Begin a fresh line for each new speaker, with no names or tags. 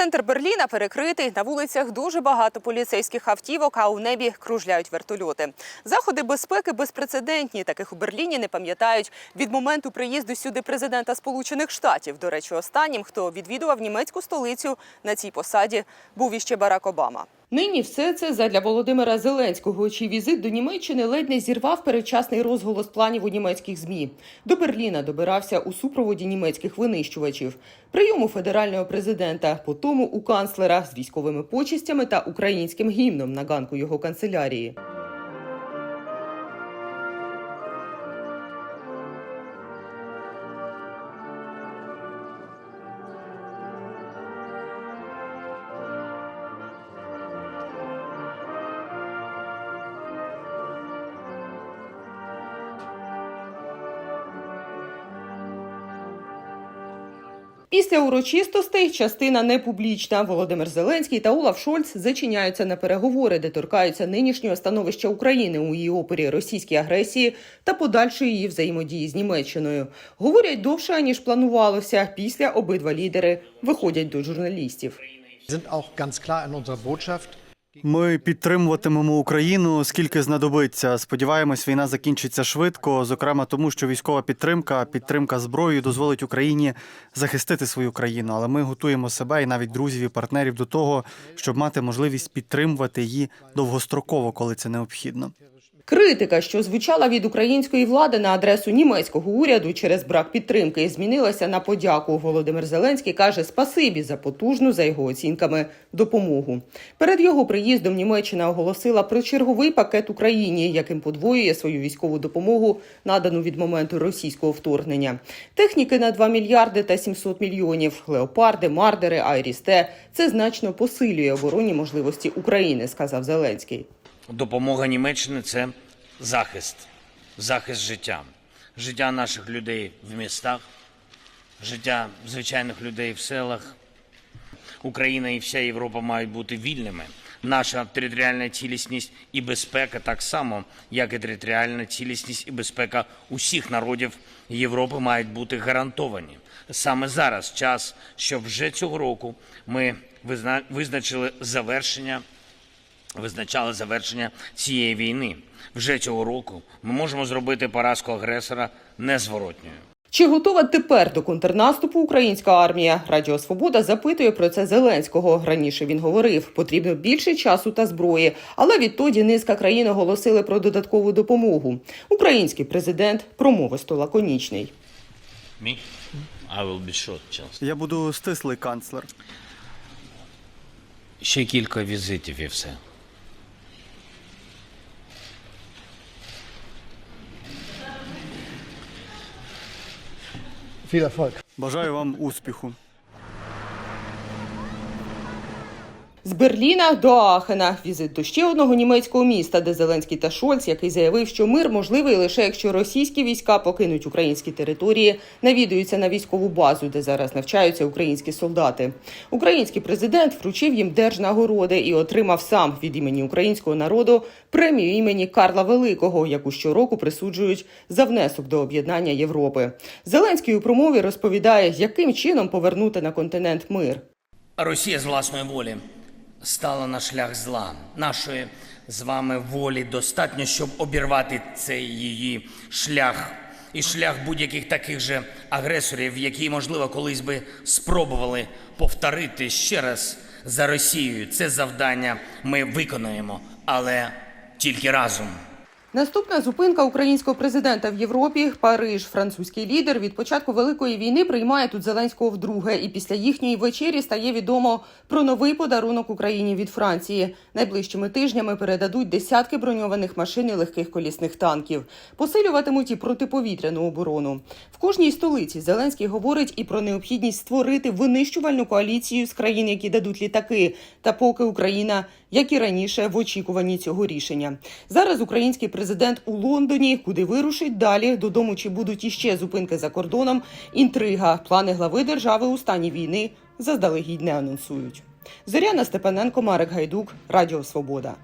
Центр Берліна перекритий. На вулицях дуже багато поліцейських автівок, а у небі кружляють вертольоти. Заходи безпеки безпрецедентні. Таких у Берліні не пам'ятають від моменту приїзду сюди президента Сполучених Штатів. До речі, останнім, хто відвідував німецьку столицю на цій посаді, був іще Барак Обама. Нині все це задля Володимира Зеленського, чий візит до Німеччини ледь не зірвав передчасний розголос планів у німецьких змі. До Берліна добирався у супроводі німецьких винищувачів. Прийому федерального президента, потому у канцлера з військовими почестями та українським гімном на ганку його канцелярії. Після урочистостей частина не публічна. Володимир Зеленський та Олаф Шольц зачиняються на переговори, де торкаються нинішнього становища України у її опорі російській агресії та подальшої її взаємодії з Німеччиною. Говорять довше ніж планувалося. Після обидва лідери виходять до журналістів.
sind auch.
Ми підтримуватимемо Україну скільки знадобиться. Сподіваємось, війна закінчиться швидко, зокрема тому, що військова підтримка, підтримка зброєю дозволить Україні захистити свою країну. Але ми готуємо себе і навіть друзів і партнерів до того, щоб мати можливість підтримувати її довгостроково, коли це необхідно.
Критика, що звучала від української влади на адресу німецького уряду через брак підтримки, змінилася на подяку. Володимир Зеленський каже спасибі за потужну, за його оцінками, допомогу. Перед його приїздом Німеччина оголосила про черговий пакет Україні, яким подвоює свою військову допомогу, надану від моменту російського вторгнення. Техніки на 2 мільярди та 700 мільйонів. Леопарди, мардери, Айрісте. Це значно посилює оборонні можливості України, сказав Зеленський.
Допомога Німеччини це захист, захист життя, життя наших людей в містах, життя звичайних людей в селах. Україна і вся Європа мають бути вільними. Наша територіальна цілісність і безпека так само, як і територіальна цілісність і безпека усіх народів Європи мають бути гарантовані. Саме зараз час, щоб вже цього року ми визна- визначили завершення визначали завершення цієї війни. Вже цього року ми можемо зробити поразку агресора незворотньою.
Чи готова тепер до контрнаступу українська армія? Радіо Свобода запитує про це Зеленського. Раніше він говорив, потрібно більше часу та зброї. Але відтоді низка країн оголосили про додаткову допомогу. Український президент промовисто лаконічний.
Short,
Я буду стислий канцлер.
Ще кілька візитів і все.
Viel Erfolg.
Бажаю вам успіху.
З Берліна до Аахена візит до ще одного німецького міста, де Зеленський та Шольц, який заявив, що мир можливий лише якщо російські війська покинуть українські території, навідуються на військову базу, де зараз навчаються українські солдати. Український президент вручив їм держнагороди і отримав сам від імені українського народу премію імені Карла Великого, яку щороку присуджують за внесок до об'єднання Європи. Зеленський у промові розповідає, яким чином повернути на континент мир.
Росія з власної волі стала на шлях зла. Нашої з вами волі достатньо, щоб обірвати цей її шлях. І шлях будь-яких таких же агресорів, які, можливо, колись би спробували повторити ще раз за Росією. Це завдання ми виконуємо, але тільки разом.
Наступна зупинка українського президента в Європі Париж. Французький лідер від початку великої війни приймає тут Зеленського вдруге. І після їхньої вечері стає відомо про новий подарунок Україні від Франції. Найближчими тижнями передадуть десятки броньованих машин і легких колісних танків. Посилюватимуть і протиповітряну оборону. В кожній столиці Зеленський говорить і про необхідність створити винищувальну коаліцію з країн, які дадуть літаки. Та поки Україна, як і раніше, в очікуванні цього рішення. Зараз український президент у Лондоні, куди вирушить далі додому, чи будуть іще зупинки за кордоном. Інтрига, плани глави держави у стані війни заздалегідь не анонсують. Зоряна Степаненко, Марек Гайдук, Радіо Свобода.